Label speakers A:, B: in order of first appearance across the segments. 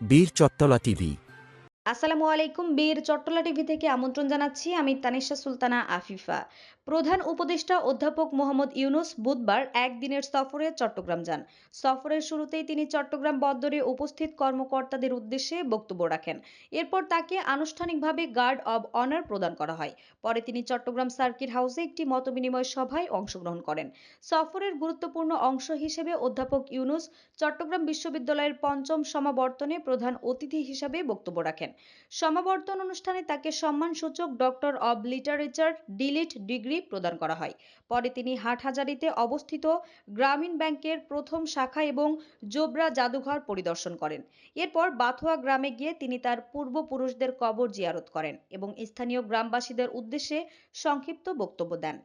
A: বীর চত্তলা টিভি
B: আসসালামু আলাইকুম বীর চট্টলা টিভি থেকে আমন্ত্রণ জানাচ্ছি আমি তানিশা সুলতানা আফিফা। প্রধান উপদেষ্টা অধ্যাপক মোহাম্মদ ইউনুস বুধবার একদিনের সফরে চট্টগ্রাম যান। সফরের শুরুতেই তিনি চট্টগ্রাম বন্দরে উপস্থিত কর্মকর্তাদের উদ্দেশ্যে বক্তব্য রাখেন। এরপর তাকে আনুষ্ঠানিকভাবে গার্ড অব অনার প্রদান করা হয়। পরে তিনি চট্টগ্রাম সার্কিট হাউসে একটি মতবিনিময় সভায় অংশগ্রহণ করেন। সফরের গুরুত্বপূর্ণ অংশ হিসেবে অধ্যাপক ইউনুস চট্টগ্রাম বিশ্ববিদ্যালয়ের পঞ্চম সমাবর্তনে প্রধান অতিথি হিসাবে বক্তব্য রাখেন। সমাবর্তন অনুষ্ঠানে তাকে সম্মানসূচক doctor of literature DLitt degree প্রদান করা হয়। পরে তিনি হাটহাজারিতে অবস্থিত গ্রামীণ ব্যাংকের প্রথম শাখা এবং জোবরা জাদুঘর পরিদর্শন করেন। এরপর বাথুয়া গ্রামে গিয়ে তিনি তার পূর্বপুরুষদের কবর জিয়ারত করেন এবং স্থানীয় গ্রামবাসীদের উদ্দেশ্যে সংক্ষিপ্ত বক্তব্য দেন।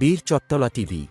A: বীর চত্তলা টিভি